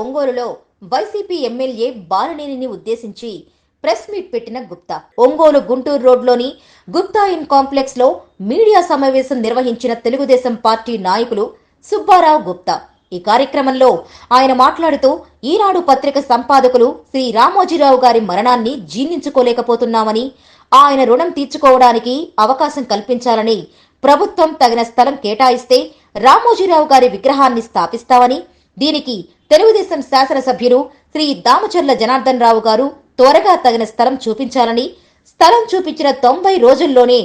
ఒంగోలులో YCP MLA బాలనేనిని ఉద్దేశించి press meet పెట్టిన గుప్తా. ఒంగోలు గుంటూరు రోడ్లోని గుప్తా ఇన్ కాంప్లెక్స్లో మీడియా సమావేశం నిర్వహించిన తెలుగుదేశం పార్టీ నాయకులు సుబ్బారావు గుప్తా. ఈ కార్యక్రమంలో ఆయన మాట్లాడుతూ ఈనాడు పత్రిక సంపాదకులు శ్రీ రామోజీరావు గారి మరణాన్ని జీర్ణించుకోలేకపోతున్నామని ఆయన రుణం తీర్చుకోవడానికి అవకాశం కల్పించాలని ప్రభుత్వం తగిన స్థలం కేటాయిస్తే రామోజీరావు గారి విగ్రహాన్ని స్థాపిస్తామని దీనికి తెలుగుదేశం శాసనసభ్యులు శ్రీ దామచర్ల జనార్దన్ రావు గారు త్వరగా తగిన స్థలం చూపించాలని స్థలం చూపించిన తొంభై రోజుల్లోనే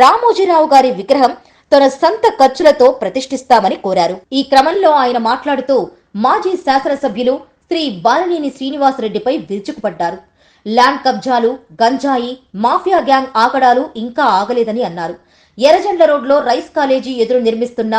రామోజీరావు గారి విగ్రహం తన సొంత ఖర్చులతో ప్రతిష్ఠిస్తామని కోరారు. ఈ క్రమంలో ఆయన మాట్లాడుతూ మాజీ శాసనసభ్యులు శ్రీ బాలనేని శ్రీనివాసరెడ్డిపై విరుచుకుపడ్డారు. ల్యాండ్ కబ్జాలు గంజాయి మాఫియా గ్యాంగ్ ఆగడాలు ఇంకా ఆగలేదని అన్నారు. ఎర్రజెండ్ల రోడ్లో రైస్ కాలేజీ ఎదురు నిర్మిస్తున్న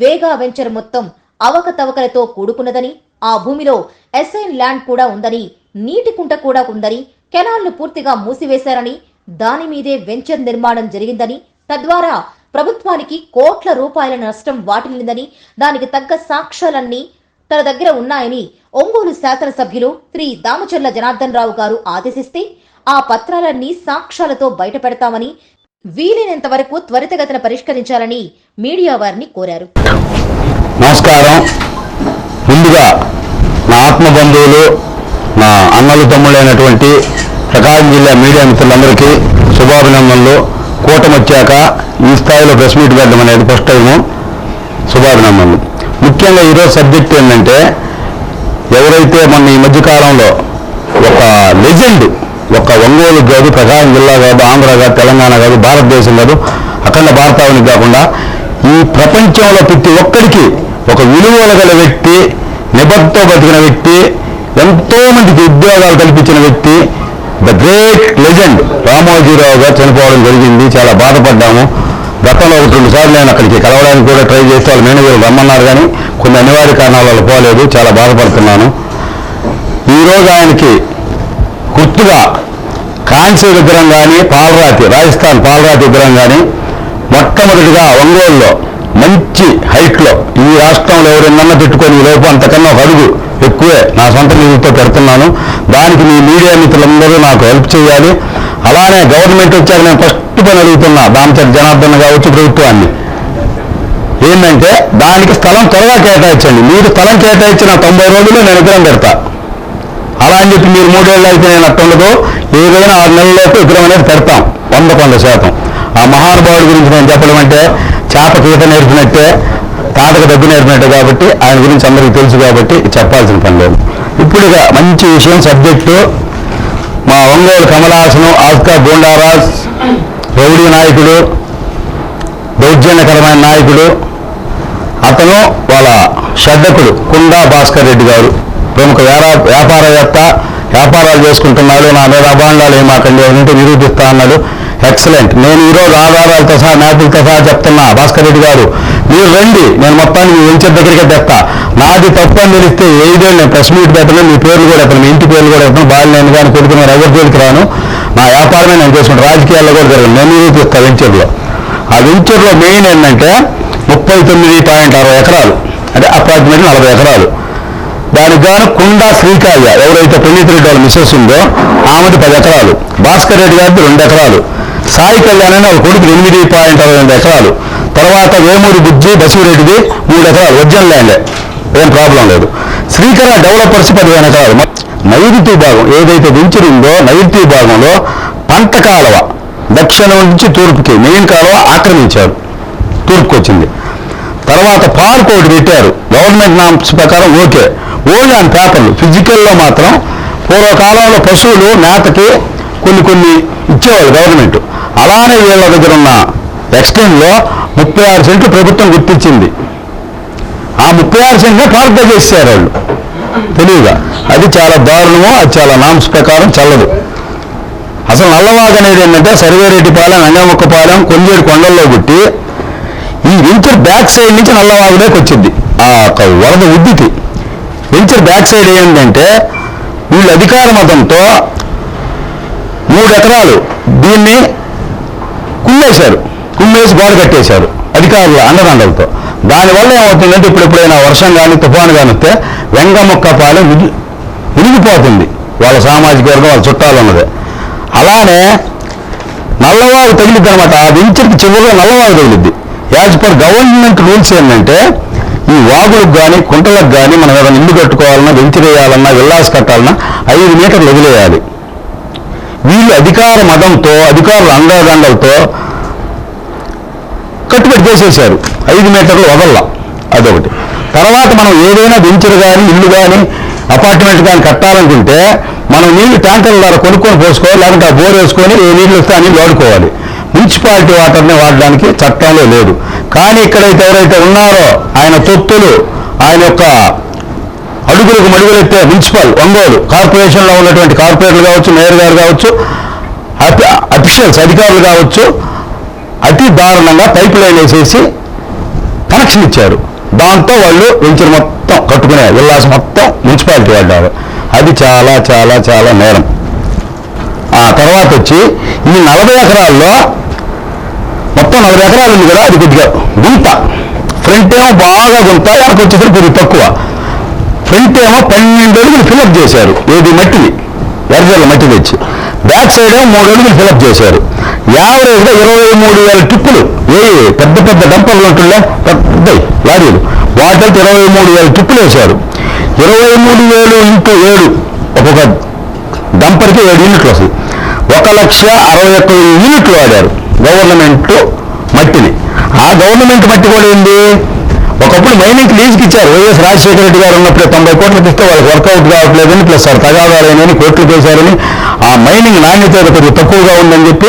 వేగా వెంచర్ మొత్తం అవకతవకలతో కూడుకున్నదని ఆ భూమిలో ఎస్ఐన్ ల్యాండ్ కూడా ఉందని నీటి కుంట కూడా ఉందని కెనాల్ను పూర్తిగా మూసివేశారని దాని మీదే వెంచర్ నిర్మాణం జరిగిందని తద్వారా ప్రభుత్వానికి కోట్ల రూపాయల నష్టం వాటిల్లిందని దానికి తగ్గ సాక్ష్యాలన్నీ తన దగ్గర ఉన్నాయని ఒంగోలు శాసనసభ్యులు శ్రీ దామచర్ల జనార్దన్ రావు గారు ఆదేశిస్తే ఆ పత్రాలన్నీ సాక్ష్యాలతో బయటపెడతామని వీలైనంత వరకు త్వరితగతిన పరిష్కరించాలని మీడియా వారిని కోరారు. నమస్కారం. పూర్తిగా నా ఆత్మ బంధువులు నా అన్నలు తమ్ముళ్ళైనటువంటి ప్రకాశం జిల్లా మీడియా మిత్రులందరికీ శుభాభినందనలు. కూటమి వచ్చాక ఈ స్థాయిలో ప్రెస్ మీట్ పెట్టడం అనేది ఫస్ట్ టైము శుభాభినందనలు. ముఖ్యంగా ఈరోజు సబ్జెక్ట్ ఏంటంటే ఎవరైతే మొన్న ఈ మధ్యకాలంలో ఒక లెజెండ్ ఒక ఒంగోలు కాదు ప్రకాశం జిల్లా కాదు ఆంధ్ర కాదు తెలంగాణ కాదు భారతదేశం కాదు అఖండ భారతావని కాకుండా ఈ ప్రపంచంలో ప్రతి ఒక్కరికి ఒక విలువలు గల వ్యక్తి నిబద్ధతో బతికిన వ్యక్తి ఎంతో మందికి ఉద్యోగాలు కల్పించిన వ్యక్తి ద గ్రేట్ లెజెండ్ రామోజీరావు గారు చనిపోవడం జరిగింది చాలా బాధపడ్డాము. గతంలో ఒకటి రెండు సార్లు నేను అక్కడికి కలవడానికి కూడా ట్రై చేస్తే వాళ్ళ మేనేజర్ రమ్మన్నారు కానీ కొన్ని అనివార్య కారణాల వల్ల పోలేదు చాలా బాధపడుతున్నాను. ఈరోజు ఆయనకి గుర్తుగా కాంస్య విగ్రహం కానీ పాలరాతి రాజస్థాన్ పాలరాతి విగ్రహం కానీ మొట్టమొదటిగా ఒంగోలులో మంచి హైట్లో ఈ రాష్ట్రంలో ఎవరినన్నా పెట్టుకొని ఈ లోపు అంతకన్నా ఒక అడుగు ఎక్కువే. నా సొంత నిధులతో పెడుతున్నాను. దానికి మీ మీడియా మిత్రులందరూ నాకు హెల్ప్ చేయాలి. అలానే గవర్నమెంట్ వచ్చాక నేను ఫస్ట్ పని అడుగుతున్నా. దామచర్ జనార్దన్ కావచ్చు ప్రభుత్వాన్ని. ఏంటంటే దానికి స్థలం త్వరగా కేటాయించండి. మీరు స్థలం కేటాయించిన తొంభై రోజుల్లో నేను విగ్రహం పెడతా. అలా అని చెప్పి మీరు మూడేళ్ళు అయితే నేను అట్టుండదు ఏదైనా ఆరు నెలలలోపు విగ్రహం అనేది పెడతాం. వంద కొంద శాతం. ఆ మహానుభావుడి గురించి నేను చెప్పడం అంటే చేప ఈత నేర్పినట్టే తాతకు దగ్గు నేర్పినట్టే కాబట్టి ఆయన గురించి అందరికీ తెలుసు కాబట్టి చెప్పాల్సిన పని లేదు. ఇప్పుడు మంచి విషయం సబ్జెక్టు. మా ఒంగోలు కమలాసనం ఆస్కా గోండారాజ్ రౌడీ నాయకుడు దౌర్జన్యకరమైన నాయకుడు. అతను వాళ్ళ షడ్డకుడు కుండా భాస్కర్ రెడ్డి గారు. ప్రముఖ వ్యాపార వ్యాపారవేత్త వ్యాపారాలు చేసుకుంటున్నాడు నా మీద అభాండాలు ఏమాకండి ఉంటే నిరూపిస్తా అన్నాడు. ఎక్సలెంట్ నేను ఈరోజు ఆధారాలతో సహా మ్యాపులతో సహా చెప్తున్నా భాస్కర్ రెడ్డి గారు. మీరు రండి నేను మొత్తాన్ని మీ వెంచర్ దగ్గరికి తెస్తా. నాది తప్పు అని తెలిస్తే ఏదో నేను ప్రెస్ మీట్ పెట్టను మీ పేర్లు కూడా ఎత్తాను మీ ఇంటి పేర్లు కూడా ఎత్తాను బాగా నేను కానీ కొడుకు ఎవరి జోలికి రాను. నా వ్యాపారమే నేను చేసుకుంటాను రాజకీయాల్లో కూడా జరగను. నేను నిరూపిస్తాను వెంచర్లో. ఆ వెంచర్లో మెయిన్ ఏంటంటే ముప్పై తొమ్మిది పాయింట్ అరవై ఎకరాలు. అంటే అప్రాక్సిమేట్ నలభై ఎకరాలు. దానికి గాను కుండా శ్రీకాయ ఎవరైతే తొమ్మిది రెడ్డి వాళ్ళ మిస్సెస్ ఉందో ఆమెది పది ఎకరాలు. భాస్కర్ రెడ్డి గారిది రెండు ఎకరాలు. సాయి కళ్యాణ్ అని ఒక కొడుకు ఎనిమిది పాయింట్ అరవై రెండు ఎకరాలు. తర్వాత వేమూరి బుజ్జి బసిరెడ్డిది మూడు ఎకరాలు. Original land. ఏం ప్రాబ్లం లేదు. శ్రీకర డెవలపర్స్ పదిహేను ఎకరాలు. నైరుతి భాగం ఏదైతే వెంచర్ ఉందో నైరుతి భాగంలో పంట కాలువ. దక్షిణం నుంచి తూర్పుకి మెయిన్ కాలువ ఆక్రమించారు. తూర్పుకి వచ్చింది తర్వాత పార్క్ ఒకటి పెట్టారు. గవర్నమెంట్ నామ్స్ ప్రకారం ఓకే. ఓన్లీ ఆన్ పేపర్లు ఫిజికల్లో మాత్రం పూర్వకాలంలో పశువులు మేతకి కొన్ని కొన్ని ఇచ్చేవాళ్ళు గవర్నమెంట్. అలానే వీళ్ళ దగ్గర ఉన్న ఎక్స్టెండ్లో ముప్పై ఆరు సెంట్లు ప్రభుత్వం గుర్తించింది. ఆ ముప్పై ఆరు సెంట్లే పార్క్గా చేశారు వాళ్ళు. తెలివిగా అది చాలా దారుణము అది చాలా నామ్స్ ప్రకారం చల్లదు. అసలు నల్లవాగ్ అనేది ఏంటంటే సర్వేరెడ్డిపాలెం నంగముక్కపాలెం కొంజేడు కొండల్లో పుట్టి ఈ వెంచర్ బ్యాక్ సైడ్ నుంచి నల్లవాగులోకి వచ్చింది. ఆ యొక్క వరద ఉద్దితి. వెంచర్ బ్యాక్ సైడ్ ఏంటంటే వీళ్ళు అధికార మతంతో మూడు ఎకరాలు దీన్ని కుమ్మేశారు. కుమ్మేసి గోడ కట్టేశారు. అధికారులు అండదండలతో. దానివల్ల ఏమవుతుందంటే ఇప్పుడు ఎప్పుడైనా వర్షం కానీ తుఫాను కానీ వస్తే వెంగముక్కపాలెం విరిగిపోతుంది. వాళ్ళ సామాజిక వర్గం వాళ్ళ చుట్టాలు ఉన్నది. అలానే నల్లవారు తగిలిద్ది అనమాట ఆ వెంచర్కి చివరిలో నల్లవారు తగిలిద్ది. యాజ్ పర్ గవర్నమెంట్ రూల్స్ ఏంటంటే ఈ వాగులకు కానీ కుంటలకు కానీ మనం ఏదైనా ఇల్లు కట్టుకోవాలన్నా వెంచర్ వేయాలన్నా విల్లాస్ కట్టాలన్నా ఐదు మీటర్లు వదిలేయాలి. వీళ్ళు అధికార మతంతో అధికారుల అండదండలతో కట్టుబడి చేసేసారు ఐదు మీటర్లు వదల్లా అదొకటి. తర్వాత మనం ఏదైనా వెంచర్ కానీ ఇల్లు కానీ అపార్ట్మెంట్ కానీ కట్టాలనుకుంటే మనం నీళ్ళు ట్యాంకర్ల ద్వారా కొనుక్కొని పోసుకోవాలి లేకుంటే ఆ బోర్ వేసుకొని ఏ నీళ్ళు వస్తే ఆ నీళ్ళు వాడుకోవాలి. మున్సిపాలిటీ వాటర్ని వాడడానికి చట్టంలో లేదు. కానీ ఇక్కడైతే ఎవరైతే ఉన్నారో ఆయన తొత్తులు ఆయన యొక్క అడుగులకు మడుగులెత్తే మున్సిపల్ ఒంగోలు కార్పొరేషన్లో ఉన్నటువంటి కార్పొరేటర్లు కావచ్చు మేయర్ గారు కావచ్చు అఫీషియల్స్ అధికారులు కావచ్చు అతి దారుణంగా పైప్ లైన్ వేసేసి కనెక్షన్ ఇచ్చారు. దాంతో వాళ్ళు వెంచర్ మొత్తం కట్టుకునే విల్లాస్ మొత్తం మున్సిపాలిటీ వాడారు అది చాలా చాలా చాలా నేరం. ఆ తర్వాత వచ్చి ఈ నలభై ఎకరాల్లో మొత్తం నలభై ఎకరాలు ఉంది కదా అది కొద్దిగా గుంత. ఫ్రంట్ ఏమో బాగా గుంత వెనక వచ్చేసరికి కొద్దిగా తక్కువ. ఫ్రంట్ ఏమో పన్నెండు అడుగులు ఫిలప్ చేశారు. ఏది మట్టిది? ఎర్రజల్ల మట్టి తెచ్చి. బ్యాక్ సైడ్ ఏమో మూడు అడుగులు ఫిలప్ చేశారు. యావరేజ్గా ఇరవై మూడు వేల టిప్పులు. ఏ పెద్ద పెద్ద డంపర్లు ఉంటుండే పెద్ద లారీలు. వాటితో ఇరవై మూడు వేల టిప్పులు వేశారు. ఇరవై మూడు వేలు ఇంటూ ఏడు. ఒక్కొక్క డంపర్కి ఏడు యూనిట్లు వస్తాయి. ఒక లక్ష అరవై ఒక్క యూనిట్లు వాడారు. గవర్నమెంట్ మట్టిని ఆ గవర్నమెంట్ మట్టి కూడా ఏంది? ఒకప్పుడు మైనింగ్ లీజుకి ఇచ్చారు. వైఎస్ రాజశేఖర రెడ్డి గారు ఉన్నప్పుడు తొంభై కోట్లకి ఇస్తే వాళ్ళకి వర్కౌట్ కావట్లేదని ప్లస్ సార్ తగాదాలని కోట్లు వేశారని ఆ మైనింగ్ నాణ్యత కొద్దిగా తక్కువగా ఉందని చెప్పి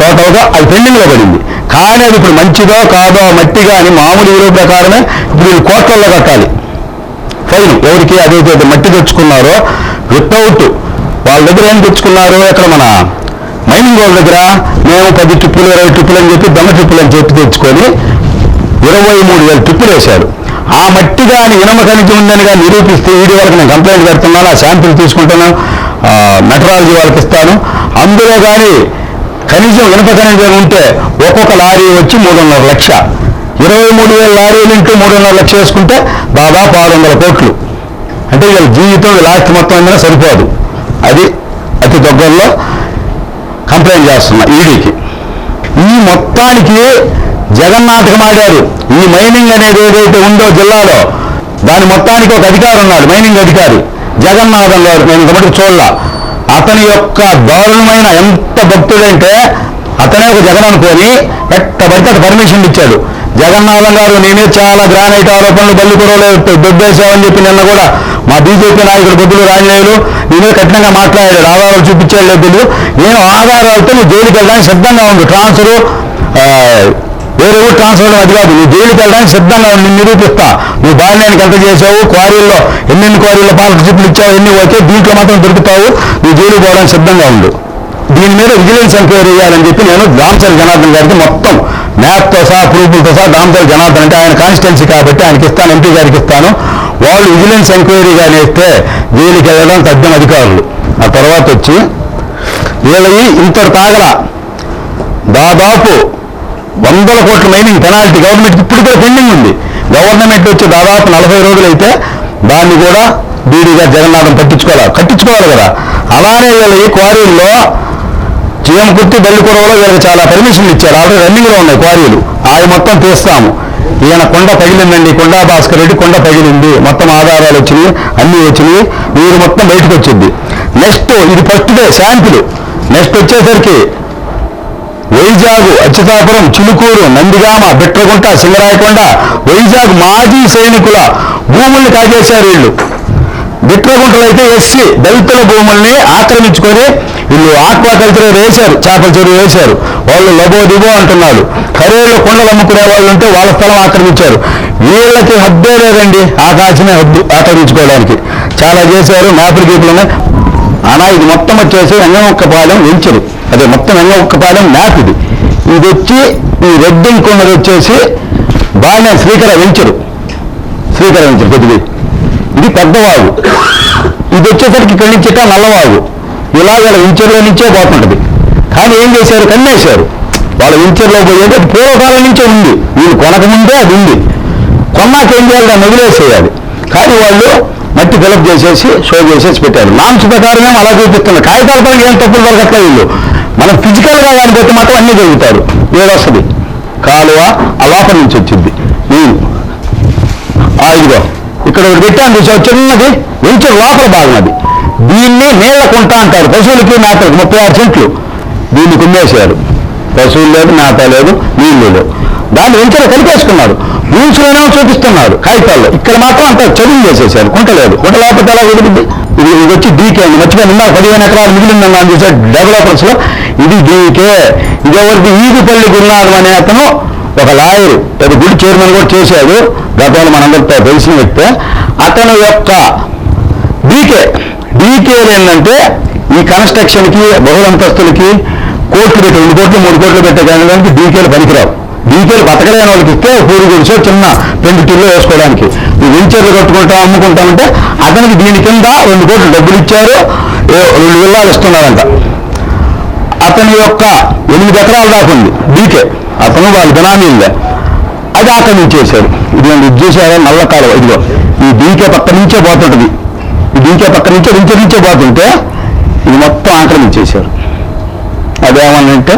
టోటల్గా అది పెండింగ్లో పడింది. కానీ అది ఇప్పుడు మంచిదో కాదో మట్టిగా మట్టి కానీ మామూలు విలువ ప్రకారమే ఇప్పుడు వీళ్ళు కోట్లలో కట్టాలి. ఫైన్ ఎవరికి అదే మట్టి తెచ్చుకున్నారో వితౌట్ వాళ్ళ దగ్గర ఏం తెచ్చుకున్నారు ఇక్కడ మన మైనింగ్ వాళ్ళ దగ్గర? మేము పది ట్రిప్పులు ఇరవై ట్రిప్పులు అని చెప్పి దొంగ ట్రిప్పులు అని చెప్పి తెచ్చుకొని ఇరవై మూడు వేల ట్రిప్పులు వేశారు ఆ మట్టి కానీ ఇనమ కలిగి ఉందని కానీ నిరూపిస్తే ఈడీ వాళ్ళకి నేను కంప్లైంట్ పెడుతున్నాను? ఆ శాంపిల్ తీసుకుంటున్నాను మెటరాలజీ వాళ్ళకి ఇస్తాను. అందులో కానీ ఖనిజం ఇనప ఖనిజం ఉంటే ఒక్కొక్క లారీ వచ్చి మూడున్నర లక్ష. ఇరవై మూడు వేల లారీలు ఇంటూ మూడున్నర లక్ష వేసుకుంటే దాదాపు ఆరు వందల కోట్లు. అంటే వీళ్ళ జీవితం లాస్ట్ మొత్తం అయినా సరిపోదు. అది అతి దగ్గరలో కంప్లైంట్ చేస్తున్నా ఈడీకి. ఈ మొత్తానికి జగన్నాటకం ఆడారు ఈ మైనింగ్ అనేది ఏదైతే ఉందో జిల్లాలో దాని మొత్తానికి ఒక అధికారి ఉన్నాడు మైనింగ్ అధికారి జగన్నాథం గారు నేను ఇంతమటికి చూడలా. అతని యొక్క దారుణమైన ఎంత భక్తుడంటే అతనే ఒక జగన్ అనుకొని ఎట్ట పడితే పర్మిషన్ ఇచ్చాడు. జగన్నాథం గారు నేనే చాలా గ్రానైట్ ఆరోపణలు బల్లిపురంలో దొబ్బేశామని చెప్పి నిన్న కూడా మా బీజేపీ నాయకుడు బొద్దులు రాజలేరు నేనే కఠినంగా మాట్లాడాడు ఆధారాలు చూపించాడు లేదు నేను ఆధారాలతో నువ్వు జైలుకి వెళ్ళడానికి సిద్ధంగా ఉంది ట్రాన్స్ఫర్ వేరే ఊరు ట్రాన్స్ఫర్ అది కాదు. నువ్వు జైలుకి వెళ్ళడానికి సిద్ధంగా ఉండి నేను నిరూపిస్తా. నువ్వు బాలినేనికి ఎంత చేసావు క్వారీల్లో ఎన్నెన్ని క్వారీల్లో పార్ట్నర్షిప్లు ఇచ్చావు? ఎన్ని ఓకే దీంట్లో మాత్రం దొరుకుతావు. నువ్వు జైలుకి పోవడానికి సిద్ధంగా ఉండు. దీని మీద విజిలెన్స్ ఎంక్వైరీ చేయాలని చెప్పి నేను దామచల్ జనార్దన్ గారికి మొత్తం మ్యాప్తో సహా ప్రూఫ్లతో సహా దామచల్ జనార్దన్ అంటే ఆయన కాన్స్టిట్యున్సీ కాబట్టి ఆయనకి ఇస్తాను ఎంపీ గారికి ఇస్తాను. వాళ్ళు విజిలెన్స్ ఎంక్వైరీ కానీ ఇస్తే జైలుకి వెళ్ళడం తగ్గని అధికారులు. ఆ తర్వాత వచ్చి వీళ్ళవి ఇంత తాగల దాదాపు వందల కోట్ల మైనింగ్ పెనాల్టీ. గవర్నమెంట్ ఇప్పుడు కూడా పెండింగ్ ఉంది. గవర్నమెంట్ వచ్చి దాదాపు నలభై రోజులైతే దాన్ని కూడా బీడీగా జగన్నాథం పట్టించుకోవాలి కట్టించుకోవాలి కదా. అలానే వీళ్ళ ఈ క్వారీల్లో జీఎం కుర్తి బల్లిపురంలో వీళ్ళకి చాలా పర్మిషన్లు ఇచ్చారు. ఆల్రెడీ రన్నింగ్లో ఉన్నాయి క్వారీలు. అవి మొత్తం తీస్తాము. ఈయన కొండ పగిలిందండి. కొండా భాస్కర్ రెడ్డి కొండ పగిలింది. మొత్తం ఆధారాలు వచ్చినాయి. అన్నీ వచ్చినాయి. మీరు మొత్తం బయటకు వచ్చింది. నెక్స్ట్ ఇది ఫస్ట్ డే శాంపిల్. నెక్స్ట్ వచ్చేసరికి వైజాగ్ అచ్యుతాపురం చిలుకూరు నందిగామ బిట్రగుంట సింగరాయకొండ వైజాగ్ మాజీ సైనికుల భూముల్ని కాజేశారు వీళ్ళు. బిట్రగుంటలో అయితే ఎస్సీ దళితుల భూముల్ని ఆక్రమించుకొని వీళ్ళు ఆక్వాకల్చర్ వేశారు చేపల చెరువు వేశారు. వాళ్ళు లబో దిబో అంటున్నారు. కరేళ్ళు కొండలు అమ్ముకునే వాళ్ళు ఉంటే వాళ్ళ స్థలం ఆక్రమించారు. వీళ్ళకి హద్దే లేదండి ఆకాశమే హద్దు ఆక్రమించుకోవడానికి. చాలా చేశారు మ్యాపులు ఆనా ఇది మొత్తం వచ్చేసి వెంగమొక్కపాలెం వెంచరు. అదే మొత్తం వెంగమొక్కపాలెం మ్యాప్ ఇది. ఇది వచ్చి ఈ రెడ్డి కొండది వచ్చేసి బాగా శ్రీకర వెంచరు. శ్రీకర వెంచరు కొద్దిగా ఇది పెద్దవాగు ఇది వచ్చేసరికి ఇక్కడి నుంచి ఇట్లా నల్లవాగు ఇలా వీళ్ళ వెంచర్లో నుంచే పోతుంటది. కానీ ఏం చేశారు? కన్నేశారు వాళ్ళ వెంచర్లో పోయేది అది పూర్వకాలం నుంచే ఉంది. వీళ్ళు కొనకముందే అది ఉంది. కొన్నాక ఏం చేయాలి? దాన్ని వదిలేసేయాలి. కానీ వాళ్ళు మట్టి ఫిలప్ చేసేసి షో చేసేసి పెట్టారు. నామ్స్ ప్రకారమే అలా చూపిస్తున్నారు. కాగితాల పరంగా ఏం తప్పులు దొరకట్లేదు వీళ్ళు. మనం ఫిజికల్గా దాన్ని బట్టి మాత్రం అన్నీ జరుగుతారు. ఏదొస్తుంది కాలువ ఆ నుంచి వచ్చింది. ఇదిగో. ఇక్కడ ఒకటి పెట్టాను చూసావు? చిన్నది. వెంచర్ లోపల భాగం అది. దీన్ని నీళ్ళ కుంట అంటారు. పశువులకి మేతలకు ముప్పై ఆరు సెంట్లు. దీన్ని కుమ్మేశారు. పశువులు లేదు మేత లేదు నీళ్ళు లేవు దాన్ని వెంచర్ కలిపేసుకున్నారు. బీచ్లోనే చూపిస్తున్నారు. కాగితాల్లో. ఇక్కడ మాత్రం అంత చదువు చేసేసారు. కుంట లేదు. కుంట లేకపోతే ఎలా కుదిరింది ఇది ఇది వచ్చి డీకే అండి మర్చిపోయి నిన్న పదిహేను ఎకరాలు మిగిలిందన్నా అని చూసాడు డెవలపర్స్లో ఇది డీకే ఇది ఎవరికి ఈదుపల్లి గురునాథం అనే అతను ఒక లాయరు పెద్ద గుడి చైర్మన్ కూడా చేశాడు. గతంలో మనందరితో తెలిసిన వ్యక్తి. అతను యొక్క డీకే డీకేలు ఏంటంటే ఈ కన్స్ట్రక్షన్కి బహుళంతస్తులకి కోట్లు పెట్టి రెండు కోట్లు మూడు కోట్లు పెట్టే కానీ డీకేలు పనికిరావు. డీకేలు బతకలేని వాళ్ళకి ఇస్తే పూరి గుడిసో చిన్న పెంకుటిల్లో వేసుకోవడానికి. వెంచర్లు కట్టుకుంటా అమ్ముకుంటామంటే అతనికి దీని కింద రెండు కోట్లు డబ్బులు ఇచ్చారు. రెండు విల్లాలు ఇస్తున్నారంట. అతని యొక్క ఎనిమిది ఎకరాలు దాకా ఉంది డీకే అతను వాళ్ళ బినామీలే అది ఆక్రమించేశారు ఇది నేను చూసారా నల్ల కాలువ. ఇదిగో ఈ డీకే పక్క నుంచే పోతుంటుంది. ఈ డీకే పక్క నుంచే నుంచి నుంచే పోతుంటే ఇది మొత్తం ఆక్రమించేశారు. అదేమనంటే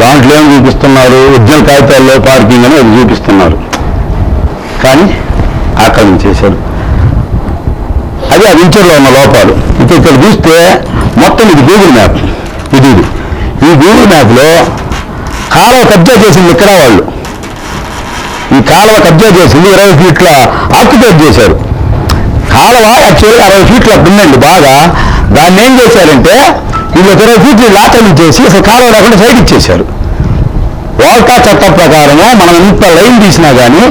దాంట్లో ఏం చూపిస్తున్నారు? ఒరిజినల్ కాగితాల్లో పార్కింగ్ అని అది చూపిస్తున్నారు. కానీ ఆక్రమించేశారు అది ఆ వెంచర్లో ఉన్న లోపాలు. ఇంకా ఇక్కడ చూస్తే మొత్తం ఇది గూగుల్ మ్యాప్ ఇది ఇది. ఈ గూగుల్ మ్యాప్లో కాలువ కబ్జా చేసింది ఇక్కడ వాళ్ళు. ఈ కాలువ కబ్జా చేసింది ఇరవై ఫీట్ల ఆక్యుపేట్ చేశారు. కాలువ యాక్చువల్గా అరవై ఫీట్ల ఉందండి బాగా. దాన్ని ఏం చేశారంటే వీళ్ళు ఒక ఇరవై ఫీట్లు వీళ్ళు అసలు కాలువ లేకుండా సైడ్ ఇచ్చేశారు. వాల్టా చట్టం ప్రకారము మనం ఇంత లైన్ తీసినా కానీ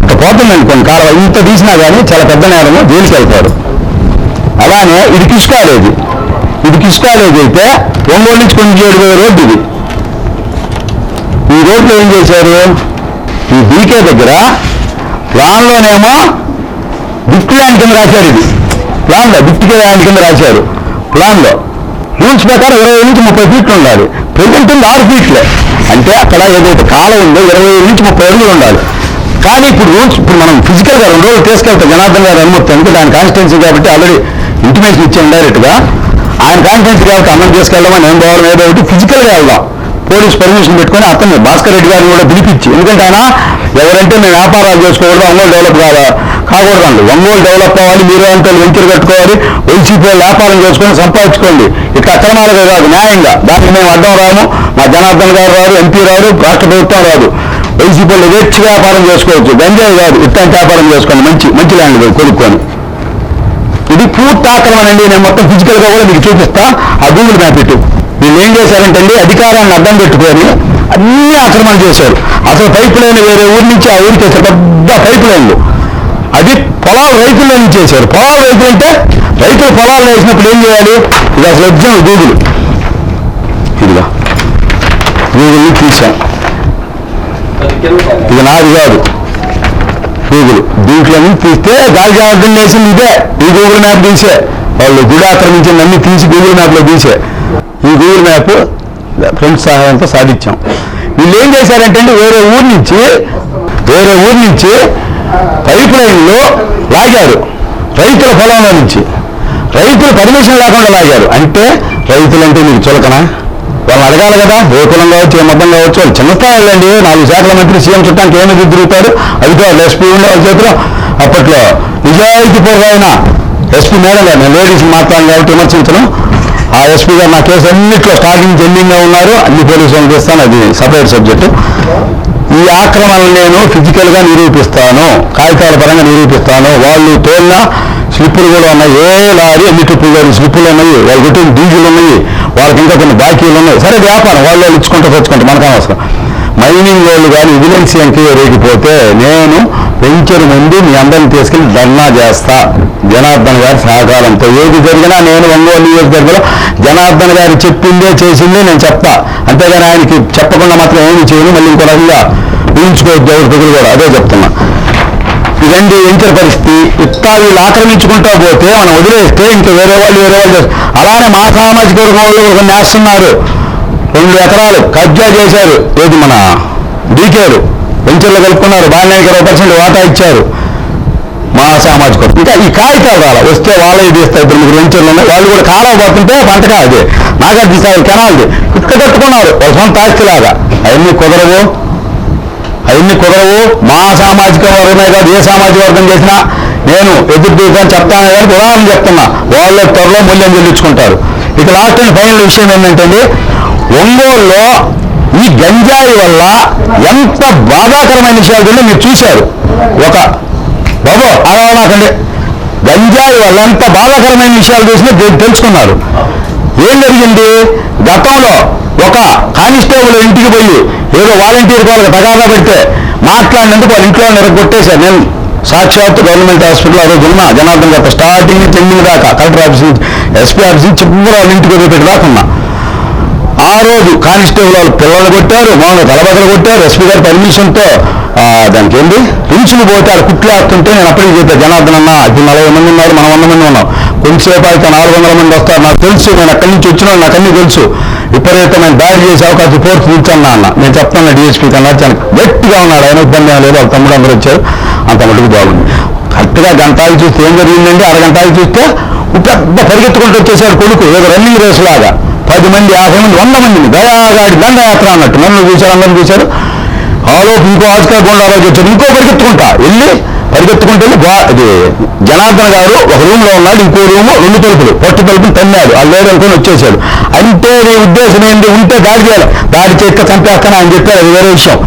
ఇంత పోతుందండి కొన్ని కాలువ ఇంత తీసినా కానీ చాలా పెద్ద నేరము జైలుకి వెళ్తారు అలానే ఇది కిష్కాలేజ్ ఇది కిష్కాలేజ్ అయితే ఒంగోలు నుంచి కొంచెం ఏడు రోడ్డు ఇది. ఈ రోడ్లో ఏం చేశారు? ఈ బీకే దగ్గర ప్లాన్లోనేమో గిఫ్ట్ ల్యాండ్ కింద రాశారు ఇది. ప్లాన్లో గిఫ్ట్ ల్యాండ్ కింద రాశారు. ప్లాన్లో. రూల్స్ ప్రకారం ఇరవై నుంచి ముప్పై ఫీట్లు ఉండాలి. ప్రజెంట్ ఉంది ఆరు ఫీట్లే అంటే అక్కడ ఏదైతే కాలం ఉందో ఇరవై నుంచి ముప్పై అడుగులు ఉండాలి. కానీ ఇప్పుడు రూల్స్ ఇప్పుడు మనం ఫిజికల్గా రెండు రోజులు తీసుకెళ్తాం జనార్దన్ గారు అనుమతి ఎందుకంటే కాన్స్టిట్యున్సీ కాబట్టి ఆల్రెడీ ఇంటిమేషన్ ఇచ్చాం డైరెక్ట్గా ఆయన కాన్స్టిట్యున్సీ కాబట్టి అన్నం తీసుకెళ్దామని ఏం పోవడం ఏదో ఒకటి ఫిజికల్గా వెళ్దాం. పోలీస్ పర్మిషన్ పెట్టుకొని అతన్ని భాస్కర్ రెడ్డి గారిని కూడా పిలిపించి. ఎందుకంటే ఆయన ఎవరంటే మేము వ్యాపారాలు చేసుకోకూడదు ఒంగోలు డెవలప్ కాదా కాకూడదండి. ఒంగోలు డెవలప్ అవ్వాలి మీరు అంటే వెంచర్ కట్టుకోవాలి వైసీపీ వ్యాపారం చేసుకొని సంపాదించుకోండి. ఇట్లా అక్రమాలుగా కాదు న్యాయంగా. దానికి మేము అడ్డం రాము. మా జనార్దన్ గారు రాదు ఎంపీ రాదు రాష్ట్ర ప్రభుత్వం రాదు. వైసీపీలో వెచ్చి వ్యాపారం చేసుకోవచ్చు. గంజాయి కాదు ఇట్లాంటి వ్యాపారం చేసుకోండి. మంచి మంచి ల్యాండ్ కొనుక్కొని. ఇది పూర్తి ఆక్రమణ అండి. నేను మొత్తం ఫిజికల్గా కూడా మీకు చూపిస్తా. ఆ గూగుల్ మ్యాప్ ఇటు. వీళ్ళు ఏం చేశారంటే అండి అధికారాన్ని అడ్డం పెట్టుకొని అన్ని ఆక్రమణ చేశారు. అసలు పైప్ లైన్ వేరే ఊరి నుంచి ఆ ఊరికి పెద్ద పైప్ లైన్లు అది పొలాలు రైతుల్లో నుంచి చేశారు. పొలాలు రైతులు అంటే రైతులు పొలాలు వేసినప్పుడు ఏం చేయాలి? ఇది అసలు ఎగ్జామ్ గూగుల్ ఇదిగా. గూగుల్ని తీసాం ఇది నాది కాదు. గూగుల్ దీంట్లో నుంచి తీస్తే గాలి జాగ్రత్త వేసింది ఇదే. ఈ గూగుల్ మ్యాప్ తీసే. వాళ్ళు గుడి ఆక్రమించింది అన్ని తీసి గూగుల్ మ్యాప్లో తీసే. ఈ గూగుల్ మ్యాప్ ఫ్రెండ్స్ సహాయంతో సాధించాం. వీళ్ళు ఏం చేశారంటే వేరే ఊరు నుంచి వేరే ఊరు నుంచి పైప్ లైన్లో లాగారు. రైతుల పొలంలో నుంచి. రైతులు పర్మిషన్ లేకుండా లాగారు. అంటే రైతులంటే మీకు చులకనా? వాళ్ళని అడగాలి కదా. ఏ కులం కావచ్చు ఏ మతం కావచ్చు వాళ్ళు చిన్న స్థాయిలో అండి నాలుగు శాఖల మంత్రి సీఎం చుట్టానికి ఏమి తిరుగుతాడు అయితే వాళ్ళు ఎస్పీ ఉండే వాళ్ళ చేతిలో అప్పట్లో నిజాయితీ పూర్వమైన ఎస్పీ మేడం గారు నేను లేడీస్ మాట్లాడాను కాబట్టి విమర్శించను. ఆ ఎస్పీ గారు నా కేసు అన్నింటిలో స్టార్టింగ్ జెండింగ్గా ఉన్నారు. అన్ని పోలీసు చేస్తాను అది సపరేట్ సబ్జెక్టు. ఈ ఆక్రమణలు నేను ఫిజికల్గా నిరూపిస్తాను కాగితాల పరంగా నిరూపిస్తాను. వాళ్ళు తోలిన స్లిప్పులు కూడా ఉన్నాయి. ఏ లారీ ఎన్ని ట్రిప్పులు కానీ స్లిప్పులు ఉన్నాయి. వాళ్ళు కొట్టిన డీజిల్ ఉన్నాయి. వాళ్ళకి ఇంకా కొన్ని బాకీలు ఉన్నాయి. సరే వ్యాపారం. వాళ్ళు వాళ్ళు ఇచ్చుకుంటూ తెచ్చుకుంటారు మనకు అవసరం మైనింగ్ వాళ్ళు కానీ విజిలెన్స్ ఎంక్వైరీ రేగిపోతే నేను వెంచర్ ముందు మీ అందరిని తీసుకెళ్ళి ధర్నా చేస్తా. జనార్దన్ గారి సహకారంతో. ఏది జరిగినా నేను ఒంగోలు నియోజకవర్గంలో జనార్దన్ గారు చెప్పిందే చేసిందే నేను చెప్తా. అంతేగాని ఆయనకి చెప్పకుండా మాత్రం ఏమి చేయను. మళ్ళీ ఇంకో రకంగా ఊహించుకోవద్దు ప్రజలు కూడా అదే చెప్తున్నా. ఇదండి వెంచర్ పరిస్థితి. ఇట్లా వీళ్ళు ఆక్రమించుకుంటా పోతే మనం వదిలేస్తే ఇంకా వేరే వాళ్ళు వేరే వాళ్ళు అలానే మా సామాజిక వర్గం వాళ్ళు ఒక నేస్తున్నారు రెండు ఎకరాలు కబ్జా చేశారు. ఏది మన డీకేలు. వెంచర్లు కలుపుకున్నారు. బాగానే ఇరవై పర్సెంట్ వాటా ఇచ్చారు. మా సామాజిక వర్గం. ఇంకా ఈ కాగితాలు రాల వస్తే వాళ్ళే తీస్తారు ఇప్పుడు ముగ్గురు వెంచర్లు ఉన్నాయి. వాళ్ళు కూడా కాలం పోతుంటే పంట కాదు నాగార్జున సాగర్ కెనాల్ది. ఇక్కడ కట్టుకున్నారు. వాళ్ళ సొంత ఆస్తిలాగా. అవన్నీ కుదరవు. అవన్నీ కుదరవు. మా సామాజిక వర్గమే కాదు ఏ సామాజిక వర్గం చేసినా నేను ఎదురు తీసాను చెప్తాను కానీ ఉదాహరణ చెప్తున్నా. వాళ్ళు త్వరలో మూల్యం చెల్లించుకుంటారు. ఇక లాస్ట్ అండ్ ఫైనల్ విషయం ఏంటంటే ఒంగోలులో ఈ గంజాయి వల్ల ఎంత బాధాకరమైన విషయాలు కూడా మీరు చూశారు. ఒక బాబు అలా నాకండి గంజాయి వల్ల ఎంత బాధాకరమైన విషయాలు చూసినా తెలుసుకున్నారు. ఏం జరిగింది? గతంలో ఒక కానిస్టేబుల్ ఇంటికి పోయి ఒక వాలంటీర్ వాళ్ళకి తగాదా పెడితే మాట్లాడినందుకు వాళ్ళ ఇంట్లో నిరగొట్టేశారు నేను సాక్షాత్ గవర్నమెంట్ హాస్పిటల్ ఆ రోజు ఉన్నా. జనార్దన్ గారు స్టార్టింగ్ నుంచి ఎండింగ్ దాకా కలెక్టర్ ఆఫీస్ నుంచి ఎస్పీ ఆఫీస్ నుంచి చివరి వాళ్ళ ఇంటికి వదిలిపెట్టి దాకా ఉన్నా. ఆ రోజు కానిస్టేబుల్ వాళ్ళు పిల్లలు కొట్టారు మామూలు తలబద్దలు కొట్టారు. ఎస్పీ గారి పర్మిషన్తో దానికి ఏంటి రించులు పోతే ఆడ కుట్లు వేస్తుంటే నేను అప్పటికి చెప్పాను జనార్దన్ అన్న ఇప్పుడు నలభై మంది ఉన్నారు మనం వంద మంది ఉన్నాం. కొంచెంసేపు అయితే నాలుగు వందల మంది వస్తారు. నాకు తెలుసు నేను అక్కడి నుంచి వచ్చిన నాకు అన్నీ తెలుసు. విపరీతమైన దాడి చేసే అవకాశం ఫోర్స్ ఇచ్చాను అన్న నేను చెప్తాను డిఎస్పీ కన్నా చాలా గట్టిగా ఉన్నాడు. ఆయన ఇబ్బంది లేదు. వాళ్ళ తమ్ముడు అందరూ వచ్చారు. అంత మటుకు బాగుంది. కరెక్ట్గా గంటాలు చూస్తే ఏం జరిగిందండి? అరగంటాలు చూస్తే పెద్ద పరిగెత్తుకుంటూ వచ్చేసాడు కొడుకు. ఏదో రన్నింగ్ రేస్ లాగా పది మంది యాభై మంది వంద మందిని దయాగాడి దండయాత్ర అన్నట్టు. నన్ను చూశారు అందరిని చూశారు. ఆలోపు ఇంకో ఆస్కా గుండారాజు వచ్చాడు. ఇంకో పరిగెత్తుకుంటా. వెళ్ళి పరిగెత్తుకుంటే వెళ్ళి జనార్దన్ గారు ఒక రూమ్లో ఉన్నాడు ఇంకో రూమ్ రెండు తలుపులు పొట్టి తలుపులు తన్నాడు. ఆ లేరు అనుకుని వచ్చేసాడు. అంటే నీ ఉద్దేశం ఏంటి? ఉంటే దాడి చేయాలి. దాడి చేస్తే చంపేస్తాను ఆయన చెప్పారు అది వేరే విషయం.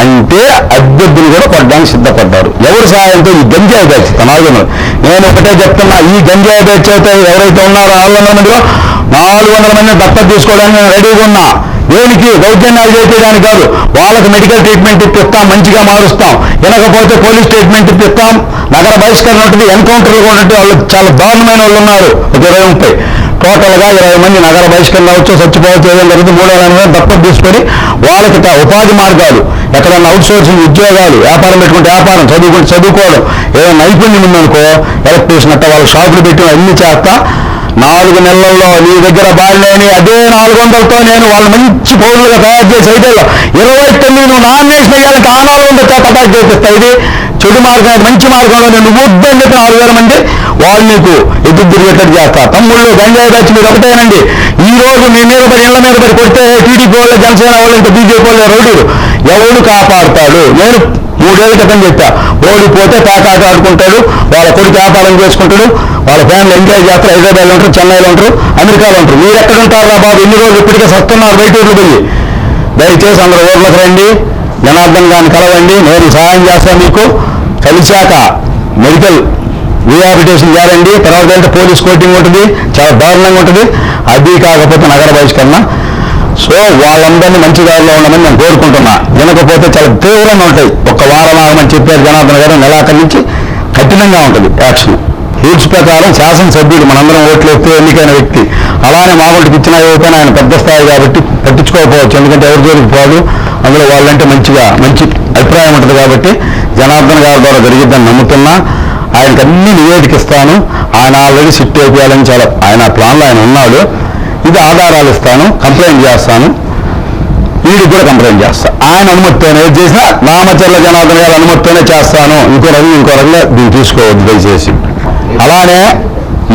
అంటే అభ్యర్థులు కూడా కొట్టడానికి సిద్ధపడ్డారు. ఎవరు సహాయంతో ఈ గంజాయి బ్యాచ్? తనాగున్నారు నేను ఒకటే చెప్తున్నా ఈ గంజాయి బ్యాచ్ అయితే ఎవరైతే ఉన్నారో నాలుగు వందల మందిలో నాలుగు వందల మంది దత్తత తీసుకోవడానికి నేను రెడీగా ఉన్నా. దేనికి దౌర్జన్యాలు చేసేయడానికి కాదు. వాళ్ళకి మెడికల్ ట్రీట్మెంట్ ఇప్పిస్తాం మంచిగా మారుస్తాం. వినకపోతే పోలీస్ ట్రీట్మెంట్ ఇప్పిస్తాం. నగర బహిష్కరణ ఉంటుంది ఎన్కౌంటర్లు ఉంటుంది. వాళ్ళు చాలా దారుణమైన వాళ్ళు ఉన్నారు. ఒక ఇరవై ముప్పై. టోటల్గా ఇరవై మంది నగర బహిష్కరణ వచ్చి చచ్చిపోవచ్చు ఏదైనా జరిగింది మూడు వేల ఎనభై దత్తత తీసుకొని వాళ్ళకి ఉపాధి మార్గాలు ఎక్కడన్నా అవుట్ సోర్సింగ్ ఉద్యోగాలు వ్యాపారం పెట్టుకుంటే వ్యాపారం చదువుకుంటే చదువుకోవడం ఏదైనా నైపుణ్యం ఉందనుకో ఎలక్ట్రీషియన్ అట్ట వాళ్ళు షాపులు పెట్టి అన్ని చేస్తా. నాలుగు నెలల్లో నీ దగ్గర బాగాలేని అదే నాలుగు వందలతో నేను వాళ్ళు మంచి పౌరులుగా తయారు చేసి అయితే ఇరవై తొమ్మిది నువ్వు నామినేషన్ వేయాలంటే ఆ నాలుగు వందల చేత అటాక్ చేపిస్తా ఇది? చెడు మార్గం మంచి మార్గంలో నేను వద్దని చెప్పి నాలుగు వేల మంది వాళ్ళు నీకు ఎదురు తిరిగేటట్టు చేస్తా. తమ్ముళ్ళు గంజాయి దాచి మీరు ఒకటేనండి. ఈ రోజు మీ మీద పడి ఇళ్ళ మీద పడి కొడితే టీడీపీ వాళ్ళు జనసేన వాళ్ళు ఇంకా బీజేపీ వాళ్ళు రౌడీలు ఎవడు కాపాడతాడు? నేను మూడేళ్ళ క్రితం చెప్పా ఓడిపోతే తాకాట ఆడుకుంటాడు వాళ్ళ కొడుకు వ్యాపారం చేసుకుంటాడు వాళ్ళ ఫ్యామిలీ ఎంజాయ్ చేస్తారు హైదరాబాద్లో ఉంటారు చెన్నైలో ఉంటారు అమెరికాలో ఉంటారు. మీరు ఎక్కడ ఉంటారా బాబు? ఇన్ని రోజులు ఇప్పటికే సత్తున్నారు బయట ఊర్లు పోయి దయచేసి అందరూ ఊర్లకు రండి జనార్దన్ గారిని కలవండి నేను సహాయం చేస్తాను మీకు. కలిశాక మెడికల్ రీహాబిటేషన్ చేయాలండి తర్వాత వెళ్తే పోలీస్ కోటింగ్ ఉంటుంది చాలా దారుణంగా ఉంటుంది. అది కాకపోతే నగర బహిష్కరణ. సో వాళ్ళందరినీ మంచి దారిలో ఉండమని నేను కోరుకుంటున్నా. వినకపోతే చాలా తీవ్రంగా ఉంటాయి. ఒక వారం ఆగమని చెప్పారు జనార్దన్ గారు నెలాఖరి నుంచి కఠినంగా ఉంటుంది యాక్షన్. రూల్స్ ప్రకారం శాసనసభ్యుడు మనందరం ఓట్లు ఎత్తే ఎన్నికైన వ్యక్తి. అలానే మామూలుకి ఇచ్చిన ఇవ్వకపోయినా ఆయన పెద్ద స్థాయి కాబట్టి పట్టించుకోకపోవచ్చు. ఎందుకంటే ఎవరి జోలికి పోదు. అందులో వాళ్ళంటే మంచిగా మంచి అభిప్రాయం ఉంటుంది కాబట్టి జనార్దన్ గారి ద్వారా జరిగిద్దని నమ్ముతున్నా. ఆయనకు అన్ని నివేదిక ఇస్తాను. ఆయన ఆల్రెడీ సిట్ అయిపోయాలని చాలా ఆయన ప్లాన్లో ఆయన ఉన్నాడు. ఇది ఆధారాలు ఇస్తాను కంప్లైంట్ చేస్తాను. వీడికి కూడా కంప్లైంట్ చేస్తాను ఆయన అనుమతితోనే ఏది చేసినా రామచర్ల జనార్దన్ గారి అనుమతితోనే చేస్తాను. ఇంకో రవి ఇంకో రకంగా దీన్ని తీసుకోవద్దు దయచేసి. అలానే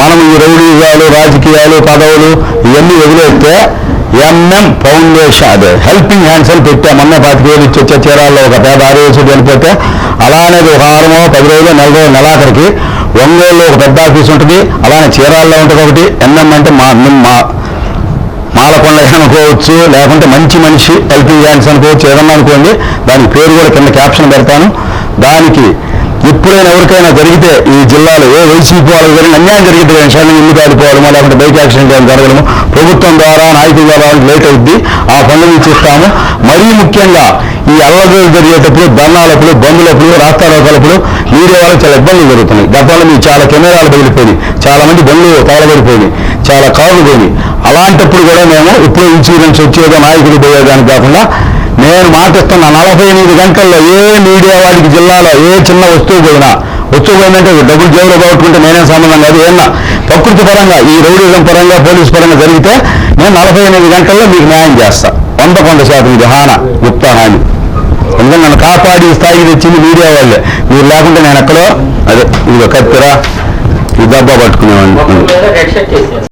మనం ఈ రౌడీజాలు రాజకీయాలు పదవులు ఇవన్నీ వదిలేస్తే ఎంఎం ఫౌండేషన్ అదే హెల్పింగ్ హ్యాండ్స్ అని పెట్టాం మొన్న పాతిక వేలు ఇచ్చి వచ్చే చీరాల్లో ఒక పేద ఆరోగ్య చనిపోతే అలానే ఒక వారమో పది రోజులు నెల రోజులు నెలాఖరికి ఒంగోలులో ఒక పెద్ద ఆఫీస్ ఉంటుంది. అలానే చీరాల్లో ఉంటుంది ఒకటి. ఎన్ఎం అంటే మా మా మాలకొండ అనుకోవచ్చు లేకుంటే మంచి మనిషి హెల్పింగ్ జాన్స్ అనుకోవచ్చు ఏదన్నా అనుకోండి దానికి పేరు కూడా కింద క్యాప్షన్ పెడతాను. దానికి ఎప్పుడైనా ఎవరికైనా జరిగితే ఈ జిల్లాలో ఏ వైసీపీ వాళ్ళకి జరిగిన అన్యాయం జరిగితే క్షణం ఇల్లు కాలిపోవడమో లేకుంటే బైక్ యాక్సిడెంట్ ఏమైనా జరగడము. ప్రభుత్వం ద్వారా నాయకుల ద్వారా లేట్ అవుద్ది. ఆ పనులు చూస్తాము. మరీ ముఖ్యంగా ఈ అల్లదలు జరిగేటప్పుడు ధర్నాలప్పుడు బంధులప్పుడు రాస్తారోకాలప్పుడు మీడియా వాళ్ళకి చాలా ఇబ్బందులు జరుగుతున్నాయి. గతంలో మీకు చాలా కెమెరాలు పగిలిపోయినాయి. చాలా మంది బండ్లు తగలబడిపోయినాయి. చాలా కార్లు పోయినాయి. అలాంటప్పుడు కూడా మేము ఇప్పుడు ఇన్సూరెన్స్ వచ్చేదో నాయకులు పోయేదానికి కాకుండా నేను మాటిస్తున్న నలభై ఎనిమిది గంటల్లో ఏ మీడియా వాడికి జిల్లాలో ఏ చిన్న వస్తువు పోయినా వస్తువు పోయిందంటే డబ్బులు జేబులో పోగొట్టుకుంటే నేనేం సంబంధం కాదు ఏమన్నా ప్రకృతి పరంగా ఈ రౌడీజం పరంగా పోలీస్ పరంగా జరిగితే నేను నలభై ఎనిమిది గంటల్లో మీకు న్యాయం చేస్తా. వంద కొంత శాతం ఇది హాన గుప్తా హాని. ఎందుకంటే నన్ను కాపాడి స్థాయికి తెచ్చింది మీడియా వాళ్ళే. మీరు లేకుంటే నేను ఎక్కడో అదే ఇదిగో కత్తిరా ఈ దబ్బా పట్టుకునేవాడిని.